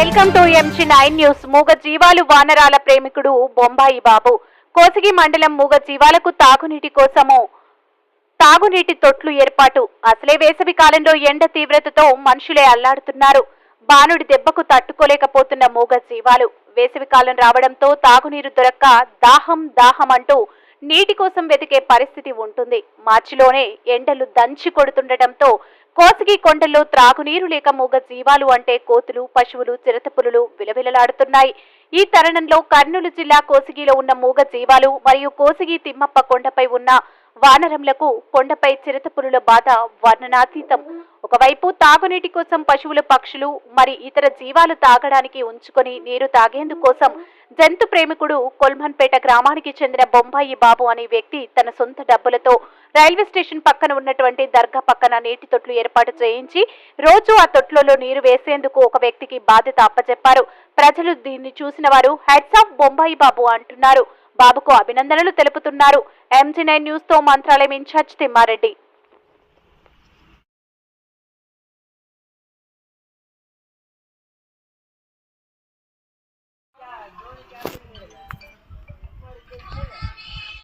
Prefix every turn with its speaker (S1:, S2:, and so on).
S1: Welcome to MG nine news మూగ జీవాలు వానరాల ప్రేమికుడు బొంబాయి బాబు. కోసిగి మండలం మూగ జీవాలకు తాగునీటి కోసము తాగునీటి తొట్లు ఏర్పాటు. అసలే వేసవి కాలంలో ఎండ తీవ్రతతో మనుషులే అల్లాడుతున్నారు. బాణుడి దెబ్బకు తట్టుకోలేకపోతున్న మూగ జీవాలు. వేసవి కాలం రావడంతో తాగునీరు దొరక్క దాహం దాహం అంటూ నీటి కోసం వెతికే పరిస్థితి ఉంటుంది. మార్చిలోనే ఎండలు దంచి కొడుతుండటంతో కోసిగి కొండల్లో త్రాగునీరు లేక మూగ జీవాలు అంటే కోతులు పశువులు చిరతపులులు విలవిలలాడుతున్నాయి. ఈ తరుణంలో కర్నూలు జిల్లా కోసిగిలో ఉన్న మూగ జీవాలు మరియు కోసిగి తిమ్మప్ప కొండపై ఉన్న వానరములకు కొండపై చిరతపులుల బాధ వర్ణనాతీతం. ఒకవైపు తాగునీటి కోసం పశువులు పక్షులు మరి ఇతర జీవాలు తాగడానికి ఉంచుకొని నీరు తాగేందుకోసం జంతు ప్రేమికుడు కొల్మన్పేట గ్రామానికి చెందిన బొంబాయి బాబు అనే వ్యక్తి తన సొంత డబ్బులతో రైల్వే స్టేషన్ పక్కన ఉన్నటువంటి దర్గా పక్కన నీటి తొట్లు ఏర్పాటు చేయించి రోజు ఆ తొట్లలో నీరు వేసేందుకు ఒక వ్యక్తికి బాధ్యత అప్పచెప్పారు ప్రజలు దీన్ని చూసిన వారు హెడ్స్ ఆఫ్ బొంబాయి బాబు అంటున్నారు. బాబుకు అభినందనలు తెలుపుతున్నారు. ఎంజీ నైన్ న్యూస్తో మంత్రాలయం ఇన్ఛార్జ్ తిమ్మారెడ్డి.